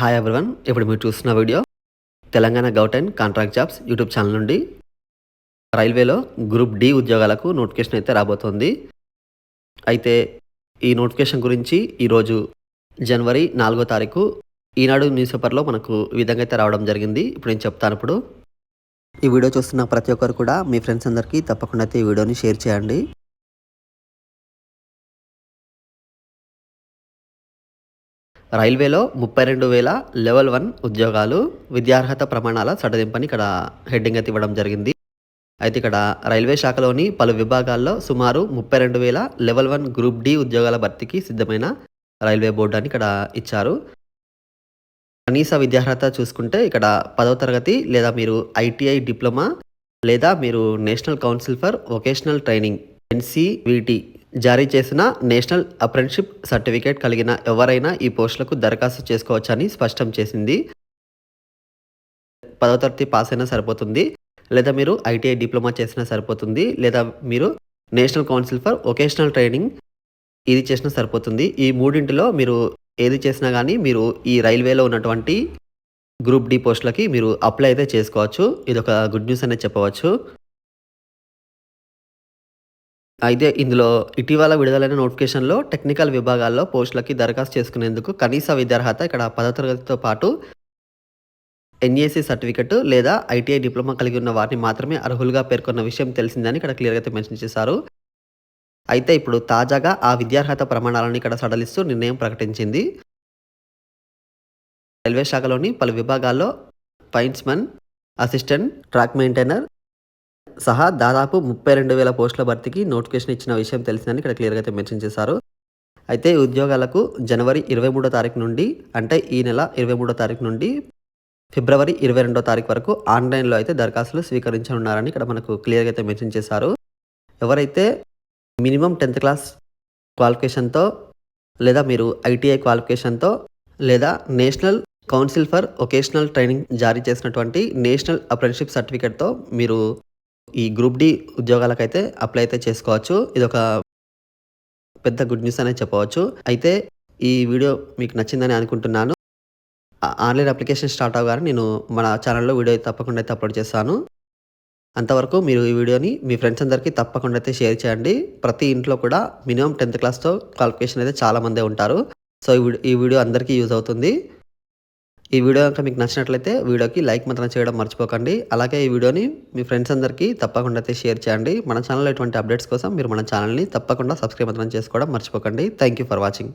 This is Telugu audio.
హాయ్ ఎవ్రీవన్ ఇప్పుడు మీరు చూస్తున్న video Telangana govt and contract jobs YouTube channel నుండి. రైల్వేలో గ్రూప్ డి ఉద్యోగాలకు నోటిఫికేషన్ అయితే రాబోతోంది. అయితే ఈ నోటిఫికేషన్ గురించి ఈరోజు జనవరి నాలుగో తారీఖు ఈనాడు న్యూస్ పేపర్లో మనకు ఈ విధంగా అయితే రావడం జరిగింది. ఇప్పుడు నేను చెప్తాను ఇప్పుడు. ఈ వీడియో చూస్తున్న ప్రతి ఒక్కరు కూడా మీ ఫ్రెండ్స్ అందరికీ తప్పకుండా అయితే ఈ వీడియోని షేర్ చేయండి. రైల్వేలో ముప్పై రెండు వేల లెవెల్ వన్ ఉద్యోగాలు విద్యార్హత ప్రమాణాల సడదింపని ఇక్కడ హెడ్డింగ్ అయితే ఇవ్వడం జరిగింది. అయితే ఇక్కడ రైల్వే శాఖలోని పలు విభాగాల్లో సుమారు ముప్పై రెండు వేల లెవెల్ వన్ గ్రూప్ డి ఉద్యోగాల భర్తీకి సిద్ధమైన రైల్వే బోర్డు అని ఇక్కడ ఇచ్చారు. కనీస విద్యార్హత చూసుకుంటే ఇక్కడ పదవ తరగతి లేదా మీరు ఐటీఐ డిప్లొమా లేదా మీరు national council for vocational training NCVT జారీ చేసిన నేషనల్ అప్రెంటిషిప్ సర్టిఫికేట్ కలిగిన ఎవరైనా ఈ పోస్టులకు దరఖాస్తు చేసుకోవచ్చని స్పష్టం చేసింది. పదవ తరగతి పాస్ అయినా సరిపోతుంది. లేదా మీరు ఐటీఐ డిప్లొమా చేసినా సరిపోతుంది. లేదా మీరు national council for vocational training ఇది చేసినా సరిపోతుంది. ఈ మూడింటిలో మీరు ఏది చేసినా కానీ మీరు ఈ రైల్వేలో ఉన్నటువంటి గ్రూప్ డి పోస్టులకి మీరు అప్లై అయితే చేసుకోవచ్చు. ఇది ఒక గుడ్ న్యూస్ అనేది చెప్పవచ్చు. అయితే ఇందులో ఇటీవల విడుదలైన నోటిఫికేషన్లో టెక్నికల్ విభాగాల్లో పోస్టులకి దరఖాస్తు చేసుకునేందుకు కనీస విద్యార్హత ఇక్కడ పదో తరగతితో పాటు ఎన్ఏసీ సర్టిఫికెట్ లేదా ఐటీఐ డిప్లొమా కలిగి ఉన్న వారిని మాత్రమే అర్హులుగా పేర్కొన్న విషయం తెలిసిందని ఇక్కడ క్లియర్గా అయితే మెన్షన్ చేశారు. అయితే ఇప్పుడు తాజాగా ఆ విద్యార్హత ప్రమాణాలను ఇక్కడ సడలిస్తూ నిర్ణయం ప్రకటించింది. రైల్వే శాఖలోని పలు విభాగాల్లో పైన్స్మెన్ అసిస్టెంట్ ట్రాక్ మెయింటైనర్ సహా దాదాపు ముప్పై రెండు వేల పోస్టుల భర్తీకి నోటిఫికేషన్ ఇచ్చిన విషయం తెలిసిందని ఇక్కడ క్లియర్గా అయితే మెన్షన్ చేశారు. అయితే ఉద్యోగాలకు జనవరి ఇరవై మూడో తారీఖు నుండి అంటే ఈ నెల ఇరవై మూడో తారీఖు నుండి ఫిబ్రవరి ఇరవై రెండో తారీఖు వరకు ఆన్లైన్లో అయితే దరఖాస్తులు స్వీకరించనున్నారని ఇక్కడ మనకు క్లియర్గా అయితే మెన్షన్ చేశారు. ఎవరైతే మినిమం టెన్త్ క్లాస్ క్వాలిఫికేషన్తో లేదా మీరు ఐటీఐ క్వాలిఫికేషన్తో లేదా national council for vocational training జారీ చేసినటువంటి నేషనల్ అప్రెంటిషిప్ సర్టిఫికేట్తో మీరు ఈ గ్రూప్ డి ఉద్యోగాలకైతే అప్లై అయితే చేసుకోవచ్చు. ఇది ఒక పెద్ద గుడ్ న్యూస్ అనేది చెప్పవచ్చు. అయితే ఈ వీడియో మీకు నచ్చిందని అనుకుంటున్నాను. ఆన్లైన్ అప్లికేషన్ స్టార్ట్ అవగానే నేను మన ఛానల్లో వీడియో తప్పకుండా అయితే అప్లోడ్ చేస్తాను. అంతవరకు మీరు ఈ వీడియోని మీ ఫ్రెండ్స్ అందరికీ తప్పకుండా అయితే షేర్ చేయండి. ప్రతి ఇంట్లో కూడా మినిమం టెన్త్ క్లాస్తో క్వాలిఫికేషన్ అయితే చాలామందే ఉంటారు. సో ఈ వీడియో అందరికీ యూజ్ అవుతుంది. ఈ వీడియో కనుక మీకు నచ్చినట్లయితే వీడియోకి లైక్ మాత్రం చేయడం మర్చిపోకండి. అలాగే ఈ వీడియోని మీ ఫ్రెండ్స్ అందరికీ తప్పకుండా అయితే షేర్ చేయండి. మన ఛానల్లో ఎటువంటి అప్డేట్స్ కోసం మీరు మన ఛానల్ని తప్పకుండా సబ్స్క్రైబ్ మాత్రం చేసుకోవడం మర్చిపోకండి. Thank for watching